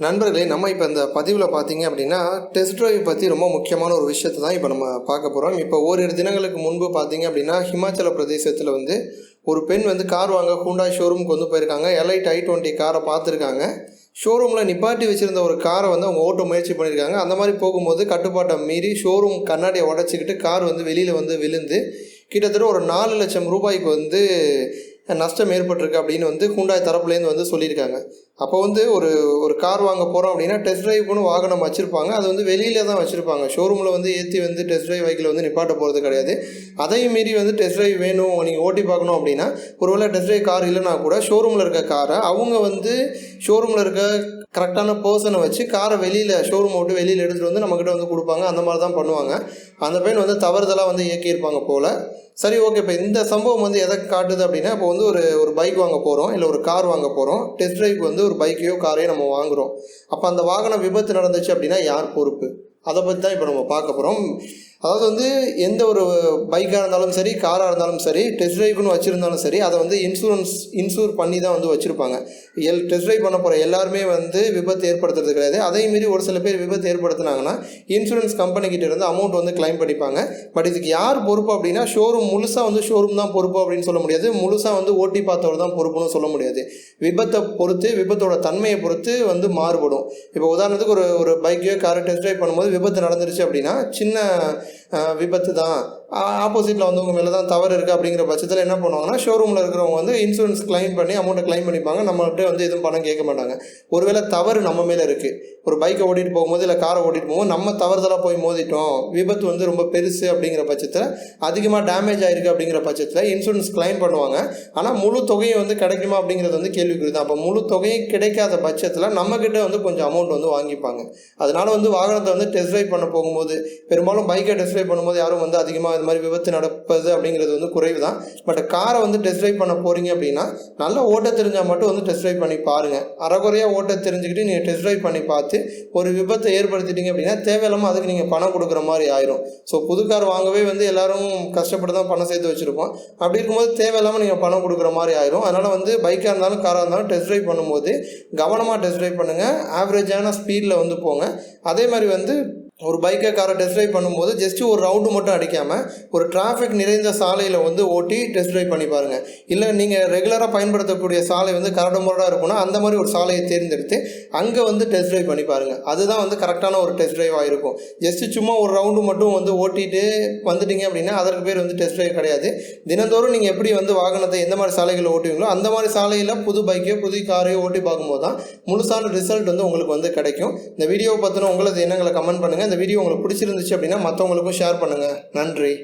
நண்பர்களே நம்ம இப்போ இந்த பதிவில் பார்த்தீங்க அப்படின்னா டெஸ்ட் ட்ரைவ் பற்றி ரொம்ப முக்கியமான ஒரு விஷயத்தை தான் இப்போ நம்ம பார்க்க போகிறோம் இப்போ ஓரிரு தினங்களுக்கு முன்பு பார்த்தீங்க அப்படின்னா ஹிமாச்சல பிரதேசத்தில் வந்து ஒரு பெண் வந்து கார் வாங்க ஹூண்டாய் ஷோரூமுக்கு வந்து போயிருக்காங்க. எலைட் ஐ டுவெண்ட்டி காரை பார்த்துருக்காங்க. ஷோரூமில் நிப்பாட்டி வச்சுருந்த ஒரு காரை வந்து அவங்க ஓட்ட முயற்சி பண்ணியிருக்காங்க அந்த மாதிரி போகும்போது கட்டுப்பாட்டை மீறி ஷோரூம் கண்ணாடியை உடச்சிக்கிட்டு கார் வந்து வெளியில் வந்து விழுந்து கிட்டத்தட்ட ஒரு நாலு லட்சம் ரூபாய்க்கு வந்து நஷ்டம் ஏற்பட்டிருக்கு அப்படின்னு வந்து ஹூண்டாய் தரப்புலேருந்து வந்து சொல்லியிருக்காங்க. அப்போ வந்து ஒரு ஒரு கார் வாங்க போகிறோம் அப்படின்னா டெஸ்ட் ட்ரைவ்னு வாகனம் வச்சுருப்பாங்க. அது வந்து வெளியில தான் வச்சுருப்பாங்க. ஷோரூமில் வந்து ஏற்றி வந்து டெஸ்ட் ட்ரைவ் வைக்கில் வந்து நிப்பாட்ட போகிறது கிடையாது. அதையும் மீறி வந்து டெஸ்ட் ட்ரைவ் வேணும் நீங்கள் ஓட்டி பார்க்கணும் அப்படின்னா ஒருவேளை டெஸ்ட் ட்ரைவ் கார் இல்லைனா கூட ஷோரூமில் இருக்க காரை அவங்க வந்து ஷோரூமில் இருக்க கரெக்டான பர்சனை வச்சு காரை வெளியில் ஷோரூம் விட்டு வெளியில் எடுத்துகிட்டு வந்து நம்மக்கிட்ட வந்து கொடுப்பாங்க. அந்த மாதிரி தான் பண்ணுவாங்க. அந்த பையன் வந்து தவறுதலாக வந்து இயக்கியிருப்பாங்க போல். சரி ஓகே இப்போ இந்த சம்பவம் வந்து எதை காட்டுது அப்படின்னா இப்போ வந்து ஒரு ஒரு பைக் வாங்க போகிறோம் இல்லை ஒரு கார் வாங்க போகிறோம் டெஸ்ட் ட்ரைவ்க்கு வந்து ஒரு பைக்கையோ காரையோ நம்ம வாங்குகிறோம் அப்போ அந்த வாகன விபத்து நடந்துச்சு அப்படின்னா யார் பொறுப்பு? அதை பற்றி தான் இப்போ நம்ம பார்க்க போகிறோம் அதாவது வந்து எந்த ஒரு பைக்காக இருந்தாலும் சரி காராக இருந்தாலும் சரி டெஸ்ட் ட்ரைவ்னு வச்சுருந்தாலும் சரி அதை வந்து இன்சூரன்ஸ் இன்சூர் பண்ணி தான் வந்து வச்சுருப்பாங்க. எல் டெஸ்ட் ட்ரைவ் பண்ண போகிற எல்லாருமே வந்து விபத்து ஏற்படுத்துறது கிடையாது. அதையும் மீறி ஒரு சில பேர் விபத்து ஏற்படுத்தினாங்கன்னா இன்சூரன்ஸ் கம்பெனிக்கிட்ட இருந்து அமௌண்ட் வந்து கிளைம் பண்ணிப்பாங்க. பட் இதுக்கு யார் பொறுப்பு அப்படின்னா ஷோரூம் முழுசாக வந்து ஷோரூம் தான் பொறுப்பு அப்படின்னு சொல்ல முடியாது. முழுசாக வந்து ஓட்டி பார்த்தவர் தான் பொறுப்புன்னு சொல்ல முடியாது. விபத்தை பொறுத்து விபத்தோட தன்மையை பொறுத்து வந்து மாறுபடும். இப்போ உதாரணத்துக்கு ஒரு ஒரு பைக்கையோ காரை டெஸ்ட் ட்ரைவ் பண்ணும்போது விபத்து நடந்துருச்சு அப்படின்னா சின்ன அஹ், விபத்து தான் ஆப்போசிட்டில் வந்தவங்க மேலே தான் தவறு இருக்குது அப்படிங்கிற பட்சத்தில் என்ன பண்ணுவாங்கன்னா ஷோரூமில் இருக்கிறவங்க வந்து இன்சூரன்ஸ் கிளைம் பண்ணி அமௌண்ட்டை கிளைம் பண்ணிப்பாங்க. நம்மகிட்ட வந்து எதுவும் பணம் கேட்க மாட்டாங்க. ஒருவேளை தவறு நம்ம மேலே இருக்குது ஒரு பைக்கை ஓட்டிகிட்டு போகும்போது இல்லை காரை ஓட்டிகிட்டு போகும்போது நம்ம தவறுதலாக போய் மோதிட்டோம். விபத்து வந்து ரொம்ப பெருசு அப்படிங்கிற பட்சத்தில் அதிகமாக டேமேஜ் ஆயிருக்கு அப்படிங்கிற பட்சத்தில் இன்சூரன்ஸ் கிளைம் பண்ணுவாங்க. ஆனால் முழு தொகையும் வந்து கிடைக்குமா அப்படிங்கிறது வந்து கேள்விக்குறி தான் அப்போ முழு தொகையும் கிடைக்காத பட்சத்தில் நம்மக்கிட்ட வந்து கொஞ்சம் அமௌண்ட் வந்து வாங்கிப்பாங்க. அதனால வந்து வாகனத்தை வந்து டெஸ்ட் ட்ரைவ் பண்ண போகும்போது பெரும்பாலும் பைக்கை டெஸ்ட் ட்ரைவ் பண்ணும்போது யாரும் வந்து அதிகமாக அது மாதிரி விபத்து நடப்பது அப்படிங்கிறது வந்து குறைவு தான் பட் காரை வந்து டெஸ்ட் ட்ரைவ் பண்ண போகிறீங்க அப்படின்னா நல்லா ஓட்ட தெரிஞ்சால் மட்டும் வந்து டெஸ்ட் ட்ரைவ் பண்ணி பாருங்கள் அறகுறையாக ஓட்ட தெரிஞ்சுக்கிட்டு நீங்கள் டெஸ்ட் ட்ரைவ் பண்ணி பார்த்து ஒரு விபத்தை ஏற்படுத்திட்டீங்க அப்படின்னா தேவையில்லாமல் அதுக்கு நீங்கள் பணம் கொடுக்குற மாதிரி ஆயிரும். ஸோ புது கார் வாங்கவே வந்து எல்லாரும் கஷ்டப்பட்டு தான் பணம் சேர்த்து வச்சுருப்போம் அப்படி இருக்கும்போது தேவையில்லாமல் நீங்கள் பணம் கொடுக்குற மாதிரி ஆயிரும். அதனால் வந்து பைக்காக இருந்தாலும் காராக இருந்தாலும் டெஸ்ட் ட்ரைவ் பண்ணும்போது கவனமாக டெஸ்ட் ட்ரைவ் பண்ணுங்கள் ஆவரேஜான ஸ்பீடில் வந்து போங்க. அதே மாதிரி வந்து ஒரு பைக்கை காரை டெஸ்ட் ட்ரைவ் பண்ணும்போது ஜஸ்ட் ஒரு ரவுண்டு மட்டும் அடிக்காமல் ஒரு டிராஃபிக் நிறைந்த சாலையில் வந்து ஓட்டி டெஸ்ட் ட்ரைவ் பண்ணி பாருங்கள் இல்லை நீங்கள் ரெகுலராக பயன்படுத்தக்கூடிய சாலை வந்து கரடு முரடாக இருக்கும்னா அந்த மாதிரி ஒரு சாலையை தேர்ந்தெடுத்து அங்கே வந்து டெஸ்ட் ட்ரைவ் பண்ணி பாருங்கள் அதுதான் வந்து கரெக்டான ஒரு டெஸ்ட் ட்ரைவாக இருக்கும். ஜஸ்ட் சும்மா ஒரு ரவுண்டு மட்டும் வந்து ஓட்டிட்டு வந்துட்டீங்க அப்படின்னா அதற்கு பேர் வந்து டெஸ்ட் ட்ரைவ் கிடையாது. தினந்தோறும் நீங்கள் எப்படி வந்து வாகனத்தை எந்த மாதிரி சாலைகளில் ஓட்டுவீங்களோ அந்த மாதிரி சாலையில் புது பைக்கையோ புது காரையோ ஓட்டி பார்க்கும்போது தான் முழுசான ரிசல்ட் வந்து உங்களுக்கு வந்து கிடைக்கும். இந்த வீடியோவை பற்றின உங்களது எண்ணங்களை கமெண்ட் பண்ணுங்கள் இந்த வீடியோ உங்களுக்கு பிடிச்சிருந்துச்சு அப்படின்னா மற்றவங்களுக்கும் ஷேர் பண்ணுங்கள் நன்றி.